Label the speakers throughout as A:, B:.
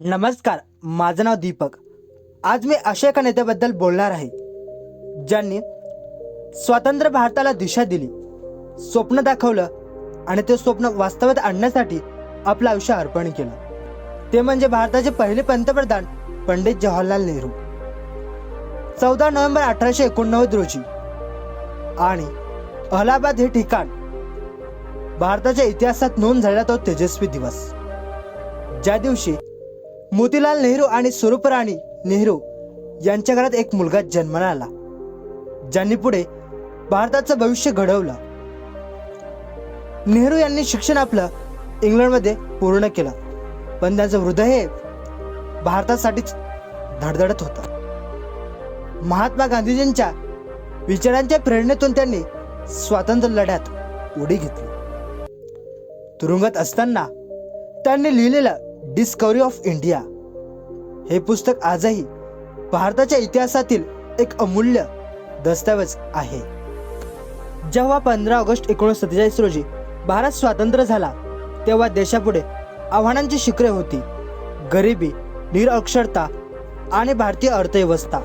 A: नमस्कार माझं नाव दीपक. आज मी अशा एका नेत्याबद्दल बोलणार आहे ज्यांनी स्वतंत्र भारताला दिशा दिली स्वप्न दाखवलं आणि ते स्वप्न वास्तवात आणण्यासाठी आपलं आयुष्य अर्पण केलं. ते म्हणजे भारताचे पहिले पंतप्रधान पंडित जवाहरलाल नेहरू. चौदा नोव्हेंबर अठराशे एकोणनव्वद रोजी आणि अलाहाबाद हे ठिकाण भारताच्या इतिहासात नोंद झालेला तो तेजस्वी दिवस. ज्या दिवशी मोतीलाल नेहरू आणि स्वरूपराणी नेहरू यांच्या घरात एक मुलगा जन्माला आला. ज्यांनी पुढे भारताचं भविष्य घडवलं. नेहरू यांनी शिक्षण आपलं इंग्लंडमध्ये पूर्ण केलं. पण त्यांचं हृदय हे भारतासाठीच धडधडत होतं. महात्मा गांधीजींच्या विचारांच्या प्रेरणेतून त्यांनी स्वातंत्र्य लढ्यात उडी घेतली. तुरुंगात असताना त्यांनी लिहिलेलं डिस्कवरी ऑफ इंडिया हे पुस्तक आजही भारताच्या इतिहासातील एक अमूल्य दस्तऐवज आहे. जेव्हा पंधरा ऑगस्ट एकोणीसशे सत्तेचाळीस रोजी भारत स्वातंत्र्य झाला तेव्हा देशापुढे आव्हानांची शिखरे होती. गरिबी निरक्षरता आणि भारतीय अर्थव्यवस्था.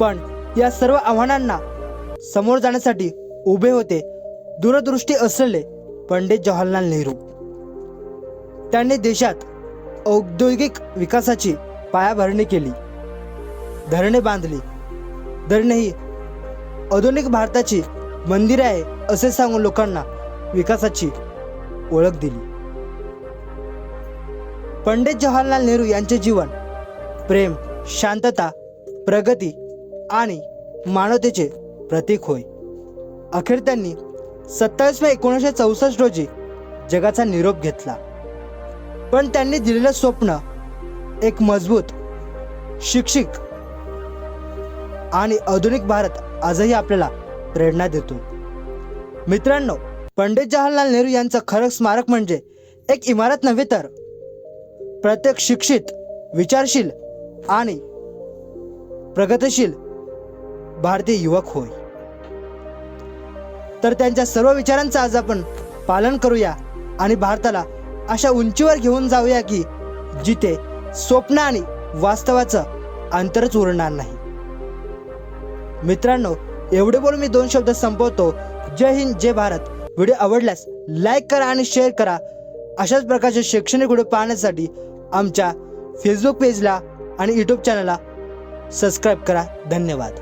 A: पण या सर्व आव्हानांना समोर जाण्यासाठी उभे होते दूरदृष्टी असलेले पंडित जवाहरलाल नेहरू. त्यांनी देशात औद्योगिक विकासाची पायाभरणी केली. धरणे बांधली. धरणे ही आधुनिक भारताची मंदिर आहे असे सांगून लोकांना विकासाची ओळख दिली. पंडित जवाहरलाल नेहरू यांचे जीवन प्रेम शांतता प्रगती आणि मानवतेचे प्रतीक होय. अखेर त्यांनी सत्तावीस मे एकोणीसशे चौसष्ट रोजी जगाचा निरोप घेतला. पण त्यांनी दिलेलं स्वप्न एक मजबूत शिक्षित आणि आधुनिक भारत आजही आपल्याला प्रेरणा देतो. मित्रांनो पंडित जवाहरलाल नेहरू यांचं खरं स्मारक म्हणजे एक इमारत नव्हे तर प्रत्येक शिक्षित विचारशील आणि प्रगतशील भारतीय युवक होय. तर त्यांच्या सर्व विचारांचं आज आपण पालन करूया आणि भारताला अशा उंचीवर घेऊन जाऊया की जिथे स्वप्न आणि वास्तवाचं अंतरच उरणार नाही. मित्रांनो एवढे बोलून मी दोन शब्द संपवतो. जय हिंद जय भारत. व्हिडिओ आवडल्यास लाईक करा आणि शेअर करा. अशाच प्रकारचे शैक्षणिक व्हिडिओ पाहण्यासाठी आमच्या फेसबुक पेजला आणि यूट्यूब चॅनलला सबस्क्राईब करा. धन्यवाद.